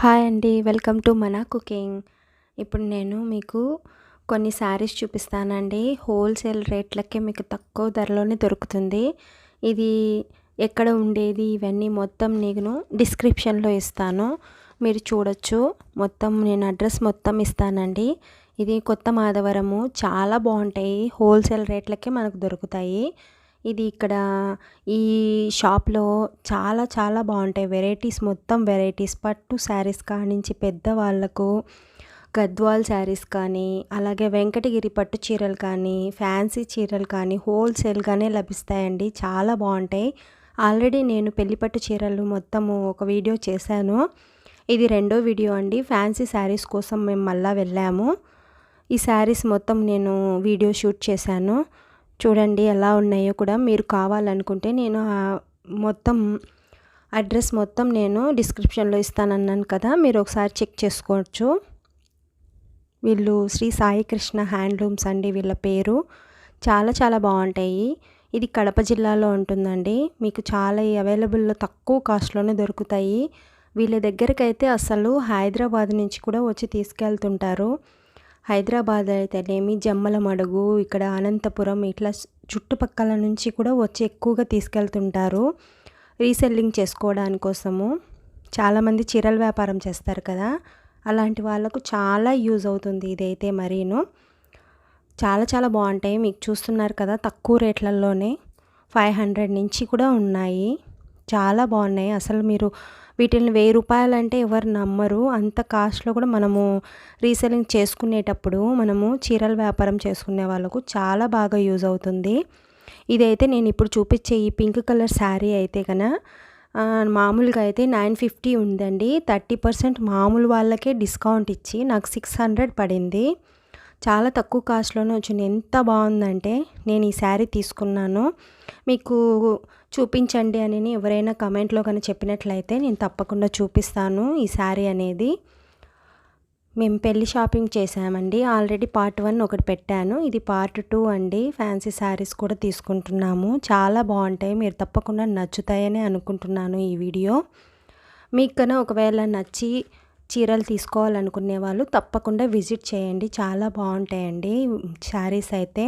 Hi అండి welcome to మన cooking. ఇప్పుడు నేను మీకు కొన్ని శారీస్ చూపిస్తానండి. హోల్సేల్ రేట్లకే మీకు తక్కువ ధరలోనే దొరుకుతుంది. ఇది ఎక్కడ ఉండేది ఇవన్నీ మొత్తం నేను డిస్క్రిప్షన్లో ఇస్తాను. మీరు చూడొచ్చు. మొత్తం నేను అడ్రస్ మొత్తం ఇస్తానండి. ఇది కొత్త మాధవరము. చాలా బాగుంటాయి. హోల్సేల్ రేట్లకే మనకు దొరుకుతాయి. ఇది ఇక్కడ ఈ షాప్లో చాలా చాలా బాగుంటాయి. వెరైటీస్ మొత్తం వెరైటీస్. పట్టు శారీస్ కానించి పెద్దవాళ్ళకు గద్వాల్ శారీస్ కానీ అలాగే వెంకటగిరి పట్టు చీరలు కానీ ఫ్యాన్సీ చీరలు కానీ హోల్సేల్గానే లభిస్తాయండి. చాలా బాగుంటాయి. ఆల్రెడీ నేను పెళ్ళిపట్టు చీరలు మొత్తము ఒక వీడియో చేశాను. ఇది రెండో వీడియో అండి. ఫ్యాన్సీ శారీస్ కోసం మేము మళ్ళీ వెళ్ళాము. ఈ శారీస్ మొత్తం నేను వీడియో షూట్ చేశాను. చూడండి ఎలా ఉన్నాయో కూడా మీరు కావాలనుకుంటే నేను మొత్తం అడ్రస్ మొత్తం నేను డిస్క్రిప్షన్లో ఇస్తానన్నాను కదా మీరు ఒకసారి చెక్ చేసుకోవచ్చు. వీళ్ళు శ్రీ సాయి కృష్ణ హ్యాండ్లూమ్స్ అండి వీళ్ళ పేరు. చాలా చాలా బాగుంటాయి. ఇది కడప జిల్లాలో ఉంటుందండి. మీకు చాలా అవైలబుల్లో తక్కువ కాస్ట్లోనే దొరుకుతాయి. వీళ్ళ దగ్గరకైతే అసలు హైదరాబాద్ నుంచి కూడా వచ్చి తీసుకెళ్తుంటారు. హైదరాబాద్ అయితేనేమి జమ్మల మడుగు ఇక్కడ అనంతపురం ఇట్లా చుట్టుపక్కల నుంచి కూడా వచ్చి ఎక్కువగా తీసుకెళ్తుంటారు. రీసెల్లింగ్ చేసుకోవడాని కోసము చాలామంది చీరల వ్యాపారం చేస్తారు కదా. అలాంటి వాళ్ళకు చాలా యూజ్ అవుతుంది ఇదైతే మరీను. చాలా చాలా బాగుంటాయి. మీకు చూస్తున్నారు కదా తక్కువ రేట్లలోనే. ఫైవ్ హండ్రెడ్ నుంచి కూడా ఉన్నాయి. చాలా బాగున్నాయి. అసలు మీరు వీటిని వెయ్యి రూపాయలు అంటే ఎవరు నమ్మరు. అంత కాస్ట్లో కూడా మనము రీసెలింగ్ చేసుకునేటప్పుడు మనము చీరల వ్యాపారం చేసుకునే వాళ్ళకు చాలా బాగా యూజ్ అవుతుంది. ఇదైతే నేను ఇప్పుడు చూపించే ఈ పింక్ కలర్ శారీ అయితే కన్నా మామూలుగా అయితే నైన్ ఫిఫ్టీ ఉందండి. థర్టీ పర్సెంట్ మామూలు వాళ్ళకే డిస్కౌంట్ ఇచ్చి నాకు సిక్స్ హండ్రెడ్ పడింది. చాలా తక్కువ కాస్ట్లోనే వచ్చింది. ఎంత బాగుందంటే నేను ఈ శారీ తీసుకున్నాను. మీకు చూపించండి అని ఎవరైనా కమెంట్లో కానీ చెప్పినట్లయితే నేను తప్పకుండా చూపిస్తాను ఈ శారీ అనేది. మేము పెళ్ళి షాపింగ్ చేసామండి ఆల్రెడీ పార్ట్ వన్ ఒకటి పెట్టాను. ఇది పార్ట్ టూ అండి. ఫ్యాన్సీ శారీస్ కూడా తీసుకుంటున్నాము. చాలా బాగుంటాయి. మీరు తప్పకుండా నచ్చుతాయని అనుకుంటున్నాను ఈ వీడియో. మీకు కన్నా ఒకవేళ నచ్చి చీరలు తీసుకోవాలనుకునే వాళ్ళు తప్పకుండా విజిట్ చేయండి. చాలా బాగుంటాయండి శారీస్ అయితే.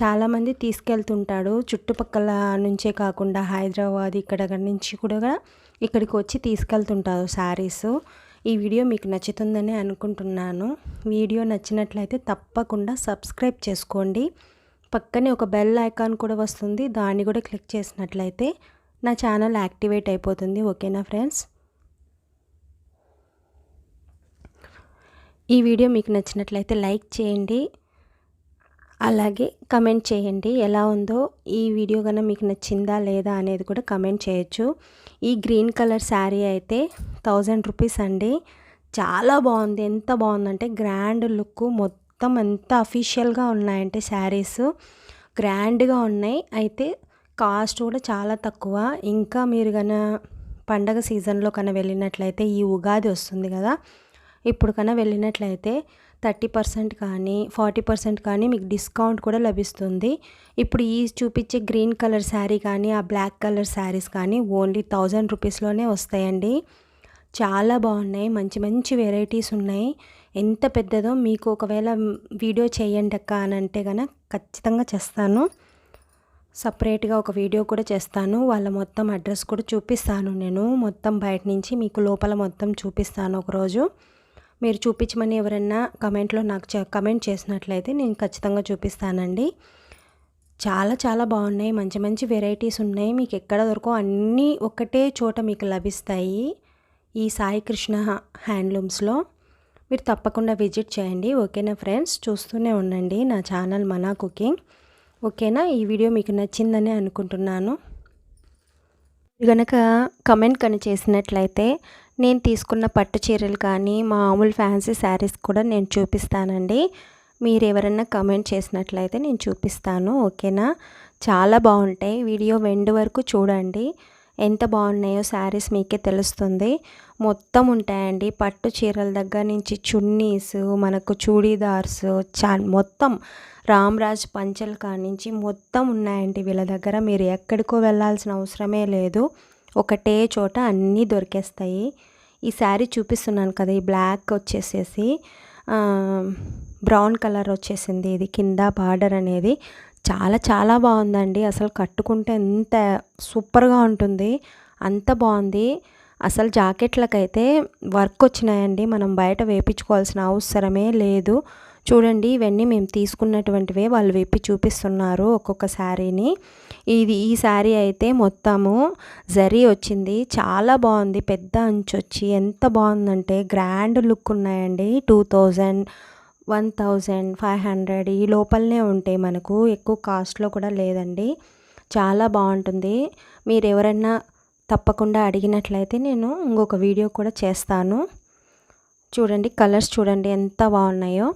చాలామంది తీసుకెళ్తుంటాడు. చుట్టుపక్కల నుంచే కాకుండా హైదరాబాద్ ఇక్కడ నుంచి కూడా ఇక్కడికి వచ్చి తీసుకెళ్తుంటారు శారీస్. ఈ వీడియో మీకు నచ్చుతుందని అనుకుంటున్నాను. వీడియో నచ్చినట్లయితే తప్పకుండా సబ్స్క్రైబ్ చేసుకోండి. పక్కనే ఒక బెల్ ఐకాన్ కూడా వస్తుంది. దాన్ని కూడా క్లిక్ చేసినట్లయితే నా ఛానల్ యాక్టివేట్ అయిపోతుంది. ఓకేనా ఫ్రెండ్స్? ఈ వీడియో మీకు నచ్చినట్లయితే లైక్ చేయండి. అలాగే కమెంట్ చేయండి. ఎలా ఉందో ఈ వీడియో కన్నా మీకు నచ్చిందా లేదా అనేది కూడా కమెంట్ చేయొచ్చు. ఈ గ్రీన్ కలర్ శారీ అయితే థౌజండ్ రూపీస్ అండి. చాలా బాగుంది. ఎంత బాగుందంటే గ్రాండ్ లుక్ మొత్తం ఎంత అఫీషియల్గా ఉన్నాయంటే శారీస్. గ్రాండ్గా ఉన్నాయి. అయితే కాస్ట్ కూడా చాలా తక్కువ. ఇంకా మీరు కన్నా పండగ సీజన్లో కన్నా వెళ్ళినట్లయితే ఈ ఉగాది వస్తుంది కదా. ఇప్పుడు కన్నా వెళ్ళినట్లయితే థర్టీ పర్సెంట్ కానీ ఫార్టీ పర్సెంట్ కానీ మీకు డిస్కౌంట్ కూడా లభిస్తుంది. ఇప్పుడు ఈ చూపించే గ్రీన్ కలర్ శారీ కానీ ఆ బ్లాక్ కలర్ శారీస్ కానీ ఓన్లీ థౌజండ్ రూపీస్లోనే వస్తాయండి. చాలా బాగున్నాయి. మంచి మంచి వెరైటీస్ ఉన్నాయి. ఎంత పెద్దదో మీకు ఒకవేళ వీడియో చేయండి అక్క అని అంటే కనుక ఖచ్చితంగా చేస్తాను. సపరేట్గా ఒక వీడియో కూడా చేస్తాను. వాళ్ళ మొత్తం అడ్రస్ కూడా చూపిస్తాను నేను. మొత్తం బయట నుంచి మీకు లోపల మొత్తం చూపిస్తాను ఒకరోజు. మీరు చూపించమని ఎవరైనా కమెంట్లో నాకు కమెంట్ చేసినట్లయితే నేను ఖచ్చితంగా చూపిస్తానండి. చాలా చాలా బాగున్నాయి. మంచి మంచి వెరైటీస్ ఉన్నాయి. మీకు ఎక్కడ దొరకో అన్నీ ఒకటే చోట మీకు లభిస్తాయి. ఈ సాయి కృష్ణ హ్యాండ్లూమ్స్లో మీరు తప్పకుండా విజిట్ చేయండి. ఓకేనా ఫ్రెండ్స్? చూస్తూనే ఉండండి నా ఛానల్ మనా కుకింగ్. ఓకేనా? ఈ వీడియో మీకు నచ్చిందని అనుకుంటున్నాను. గనక కమెంట్ కానీ చేసినట్లయితే నేను తీసుకున్న పట్టు చీరలు కానీ మామూలు ఫ్యాన్సీ శారీస్ కూడా నేను చూపిస్తానండి. మీరు ఎవరైనా కమెంట్ చేసినట్లయితే నేను చూపిస్తాను ఓకేనా? చాలా బాగుంటాయి. వీడియో వెండు వరకు చూడండి. ఎంత బాగున్నాయో శారీస్ మీకే తెలుస్తుంది. మొత్తం ఉంటాయండి. పట్టు చీరల దగ్గర నుంచి చున్నీస్ మనకు చూడీదార్స్ చా మొత్తం రామ్రాజ్ పంచల్ కానించి మొత్తం ఉన్నాయండి వీళ్ళ దగ్గర. మీరు ఎక్కడికో వెళ్ళాల్సిన అవసరమే లేదు. ఒకటే చోట అన్నీ దొరికేస్తాయి. ఈ శారీ చూపిస్తున్నాను కదా ఈ బ్లాక్ వచ్చేసేసి బ్రౌన్ కలర్ వచ్చేసింది. ఇది కింద బార్డర్ అనేది. చాలా చాలా బాగుందండి. అసలు కట్టుకుంటే ఎంత సూపర్గా ఉంటుంది. అంత బాగుంది. అసలు జాకెట్లకైతే వర్క్ వచ్చినాయండి. మనం బయట వేపించుకోవాల్సిన అవసరమే లేదు. చూడండి ఇవన్నీ మేము తీసుకున్నటువంటివే వాళ్ళు విప్పి చూపిస్తున్నారు ఒక్కొక్క శారీని. ఇది ఈ శారీ అయితే మొత్తము జరీ వచ్చింది. చాలా బాగుంది. పెద్ద అంచు వచ్చి ఎంత బాగుందంటే గ్రాండ్ లుక్ ఉన్నాయండి. Two thousand one thousand five hundred ఈ లోపలనే ఉంటాయి మనకు. ఎక్కువ కాస్ట్లో కూడా లేదండి. చాలా బాగుంటుంది. మీరు ఎవరైనా తప్పకుండా అడిగినట్లయితే నేను ఇంకొక వీడియో కూడా చేస్తాను. చూడండి కలర్స్ చూడండి ఎంత బాగున్నాయో.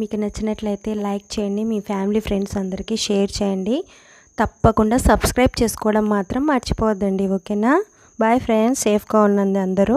మీకు నచ్చినట్లయితే లైక్ చేయండి మీ ఫ్యామిలీ ఫ్రెండ్స్ అందరికీ షేర్ చేయండి. తప్పకుండా సబ్స్క్రైబ్ చేసుకోవడం మాత్రం మర్చిపోవద్దండి ఓకేనా? బాయ్ ఫ్రెండ్స్ సేఫ్గా ఉన్నది అందరూ.